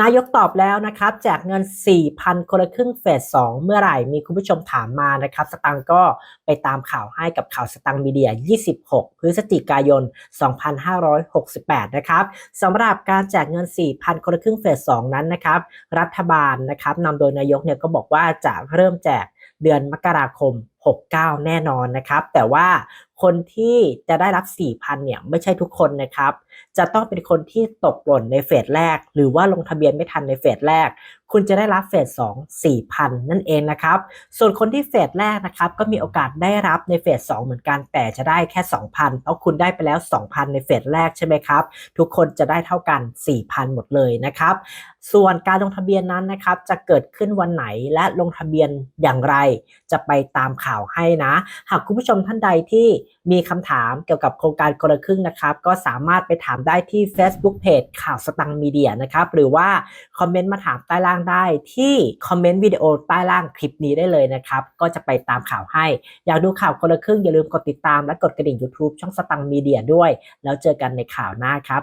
นายกตอบแล้วนะครับแจกเงิน 4,000 คนละครึ่งเฟส 2 เมื่อไหร่มีคุณผู้ชมถามมานะครับ สตังค์ก็ไปตามข่าวให้กับข่าวสตังมีเดีย 26 พฤศจิกายน 2568 นะครับสำหรับการแจกเงิน 4,000 คนละครึ่งเฟส 2 นั้นนะครับ รัฐบาลนะครับนำโดยนายกเนี่ยก็บอกว่าจะเริ่มแจกเดือนมกราคม 69 แน่นอนนะครับ แต่ว่า คนที่จะได้รับ 4,000 เนี่ยไม่ใช่ทุกคนนะครับ จะต้องเป็นคนที่ตกหล่นในเฟสแรก หรือว่าลงทะเบียนไม่ทันในเฟสแรก คุณจะได้รับเฟส2 4,000นั่นเองนะครับ ส่วนคนที่เฟสแรกนะครับก็มีโอกาสได้รับในเฟส2เหมือนกันแต่จะได้แค่ 2,000เพราะคุณได้ไปแล้ว 2,000 ในเฟสแรกใช่ไหมครับ ทุกคนจะได้เท่ากัน 4,000 หมดเลยนะครับส่วนการลงทะเบียนนั้นนะครับ จะเกิดขึ้นวันไหนและลงทะเบียนอย่างไร จะไปตามข่าวให้นะ หากคุณผู้ชมท่านใดที่มีคำถามเกี่ยวกับโครงการคนละครึ่งนะครับ ก็สามารถไปถามได้ที่ Facebook Page ข่าวสตังค์มีเดียนะครับ หรือว่าคอมเมนต์มาถามใต้ล่างได้ที่คอมเมนต์วิดีโอใต้ล่างคลิปนี้ได้เลยนะครับ ก็จะไปตามข่าวให้ อยากดูข่าวคนละครึ่งอย่าลืมกดติดตามและกดกระดิ่ง YouTube ช่องสตังมีเดียด้วย แล้วเจอกันในข่าวหน้าครับ